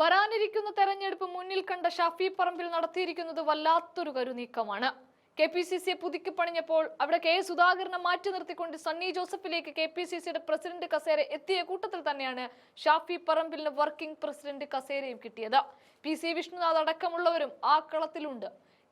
വരാനിരിക്കുന്ന തെരഞ്ഞെടുപ്പ് മുന്നിൽ കണ്ട ഷാഫി പറമ്പിൽ നടത്തിയിരിക്കുന്നത് വല്ലാത്തൊരു കരുനീക്കമാണ്. കെ പി സി സിയെ പുതുക്കി പണിഞ്ഞപ്പോൾ അവിടെ കെ സുധാകരനെ മാറ്റി നിർത്തിക്കൊണ്ട് സണ്ണി ജോസഫിലേക്ക് കെ പി സി സിയുടെ പ്രസിഡന്റ് കസേര എത്തിയ കൂട്ടത്തിൽ തന്നെയാണ് ഷാഫി പറമ്പിലിന് വർക്കിംഗ് പ്രസിഡന്റ് കസേരയും കിട്ടിയത്. പി സി വിഷ്ണുനാഥ് അടക്കമുള്ളവരും ആ കളത്തിലുണ്ട്.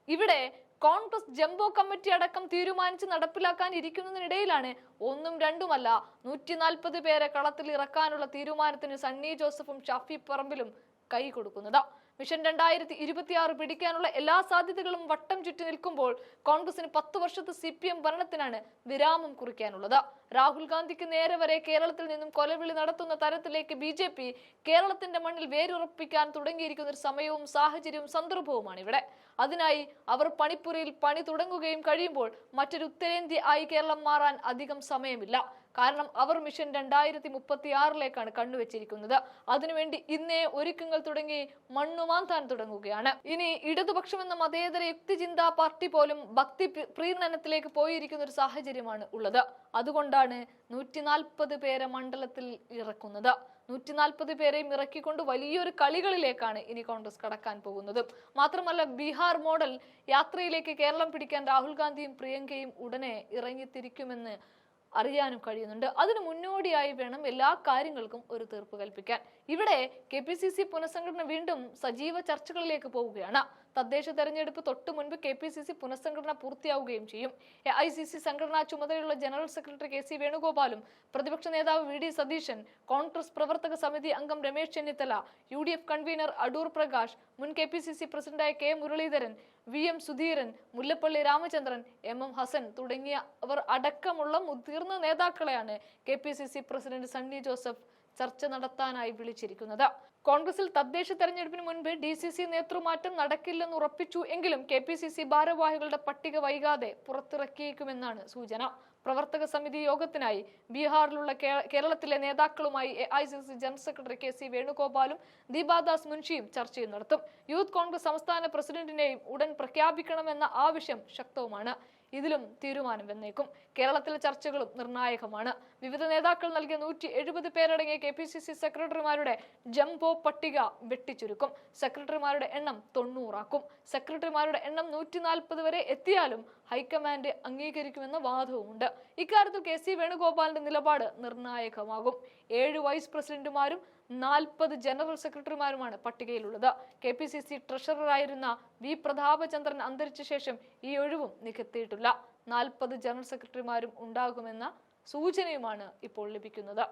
ഇവിടെ കോൺഗ്രസ് ജംബോ കമ്മിറ്റി അടക്കം തീരുമാനിച്ച് നടപ്പിലാക്കാൻ ഇരിക്കുന്നതിനിടയിലാണ് ഒന്നും രണ്ടുമല്ല നൂറ്റി നാൽപ്പത് പേരെ കളത്തിൽ ഇറക്കാനുള്ള തീരുമാനത്തിന് സണ്ണി ജോസഫും ഷാഫി പറമ്പിലും കൈ കൊടുക്കുന്നത് മിഷൻ രണ്ടായിരത്തി ഇരുപത്തിയാറ് പിടിക്കാനുള്ള എല്ലാ സാധ്യതകളും വട്ടം ചുറ്റി നിൽക്കുമ്പോൾ കോൺഗ്രസിന് പത്ത് വർഷത്തെ സി പി എം ഭരണത്തിനാണ് വിരാമം കുറിക്കാനുള്ളത്. രാഹുൽ ഗാന്ധിക്ക് നേരെ വരെ കേരളത്തിൽ നിന്നും കൊലവിളി നടത്തുന്ന തരത്തിലേക്ക് ബി ജെ പി കേരളത്തിന്റെ മണ്ണിൽ വേരുറപ്പിക്കാൻ തുടങ്ങിയിരിക്കുന്ന ഒരു സമയവും സാഹചര്യവും സന്ദർഭവുമാണ് ഇവിടെ. അതിനായി അവർ പണിപ്പുരയിൽ പണി തുടങ്ങുകയും കഴിയുമ്പോൾ മറ്റൊരു ഉത്തരേന്ത്യ ആയി കേരളം മാറാൻ അധികം സമയമില്ല. കാരണം അവർ മിഷൻ രണ്ടായിരത്തി മുപ്പത്തി ആറിലേക്കാണ് കണ്ണുവെച്ചിരിക്കുന്നത്. അതിനുവേണ്ടി ഇന്നേ ഒരുക്കങ്ങൾ തുടങ്ങി മണ്ണുമാന്താൻ തുടങ്ങുകയാണ്. ഇനി ഇടതുപക്ഷം എന്ന മതേതര യുക്തിചിന്താ പാർട്ടി പോലും ഭക്തി പ്രി- പ്രീണനത്തിലേക്ക് പോയിരിക്കുന്ന ഒരു സാഹചര്യമാണ് ഉള്ളത്. അതുകൊണ്ടാണ് നൂറ്റി നാൽപ്പത് പേരെ മണ്ഡലത്തിൽ ഇറക്കുന്നത്. നൂറ്റി നാൽപ്പത് പേരെയും ഇറക്കിക്കൊണ്ട് വലിയൊരു കളികളിലേക്കാണ് ഇനി കോൺഗ്രസ് കടക്കാൻ പോകുന്നത്. മാത്രമല്ല ബീഹാർ മോഡൽ യാത്രയിലേക്ക് കേരളം പിടിക്കാൻ രാഹുൽ ഗാന്ധിയും പ്രിയങ്കയും ഉടനെ ഇറങ്ങിത്തിരിക്കുമെന്ന് അറിയാനും കഴിയുന്നുണ്ട്. അതിന് മുന്നോടിയായി വേണം എല്ലാ കാര്യങ്ങൾക്കും ഒരു തീർപ്പ് കൽപ്പിക്കാൻ. ഇവിടെ കെ പി സി സി പുനഃസംഘടന വീണ്ടും സജീവ ചർച്ചകളിലേക്ക് പോവുകയാണ്. തദ്ദേശ തെരഞ്ഞെടുപ്പ് തൊട്ടു മുൻപ് കെ പി സി സി പുനഃസംഘടന പൂർത്തിയാവുകയും ചെയ്യും. എ ഐ സി സി സംഘടനാ ചുമതലയുള്ള ജനറൽ സെക്രട്ടറി കെ സി വേണുഗോപാലും പ്രതിപക്ഷ നേതാവ് വി ഡി സതീശൻ കോൺഗ്രസ് പ്രവർത്തക സമിതി അംഗം Ramesh Chennithala U D F convener Adoor Prakash മുൻ കെ പി സി സി പ്രസിഡന്റായ K Muraleedharan V M Sudheeran Mullappally Ramachandran M M Hassan തുടങ്ങിയ അവർ അടക്കമുള്ള മുതിർന്ന നേതാക്കളെയാണ് K P C C president Sunny Joseph ചർച്ച നടത്താനായി വിളിച്ചിരിക്കുന്നത്. കോൺഗ്രസിൽ തദ്ദേശ തെരഞ്ഞെടുപ്പിന് മുൻപ് ഡി സി സി നേതൃമാറ്റം നടക്കില്ലെന്ന് ഉറപ്പിച്ചു എങ്കിലും കെ പി സി സി ഭാരവാഹികളുടെ പട്ടിക വൈകാതെ പുറത്തിറക്കിയേക്കുമെന്നാണ് സൂചന. പ്രവർത്തക സമിതി യോഗത്തിനായി ബീഹാറിലുള്ള കേരളത്തിലെ നേതാക്കളുമായി A I C C general secretary K C വേണുഗോപാലും Deepa Das മുൻഷിയും ചർച്ചയും നടത്തും. യൂത്ത് കോൺഗ്രസ് സംസ്ഥാന പ്രസിഡന്റിനെയും ഉടൻ പ്രഖ്യാപിക്കണമെന്ന ആവശ്യം ശക്തവുമാണ്. ഇതിലും തീരുമാനം വന്നേക്കും കേരളത്തിലെ ചർച്ചകളും നിർണായകമാണ്. വിവിധ നേതാക്കൾ നൽകിയ നൂറ്റി എഴുപത് പേരടങ്ങിയ കെ പി സി സി സെക്രട്ടറിമാരുടെ ജംബോ പട്ടിക വെട്ടിച്ചുരുക്കും. സെക്രട്ടറിമാരുടെ എണ്ണം തൊണ്ണൂറാക്കും. സെക്രട്ടറിമാരുടെ എണ്ണം നൂറ്റി നാൽപ്പത് വരെ എത്തിയാലും ഹൈക്കമാൻഡ് അംഗീകരിക്കുമെന്ന വാദവുമുണ്ട്. ഇക്കാര്യത്തിൽ കെ സി വേണുഗോപാലിന്റെ നിലപാട് നിർണായകമാകും. ഏഴ് വൈസ് പ്രസിഡന്റുമാരും നാൽപ്പത് ജനറൽ സെക്രട്ടറിമാരുമാണ് പട്ടികയിലുള്ളത്. കെ പി സി സി ട്രഷററായിരുന്ന വി പ്രതാപചന്ദ്രൻ അന്തരിച്ച ശേഷം ഈ ഒഴിവും നികത്തിയിട്ടില്ല. നാൽപ്പത് ജനറൽ സെക്രട്ടറിമാരും ഉണ്ടാകുമെന്ന സൂചനയുമാണ് ഇപ്പോൾ ലഭിക്കുന്നത്.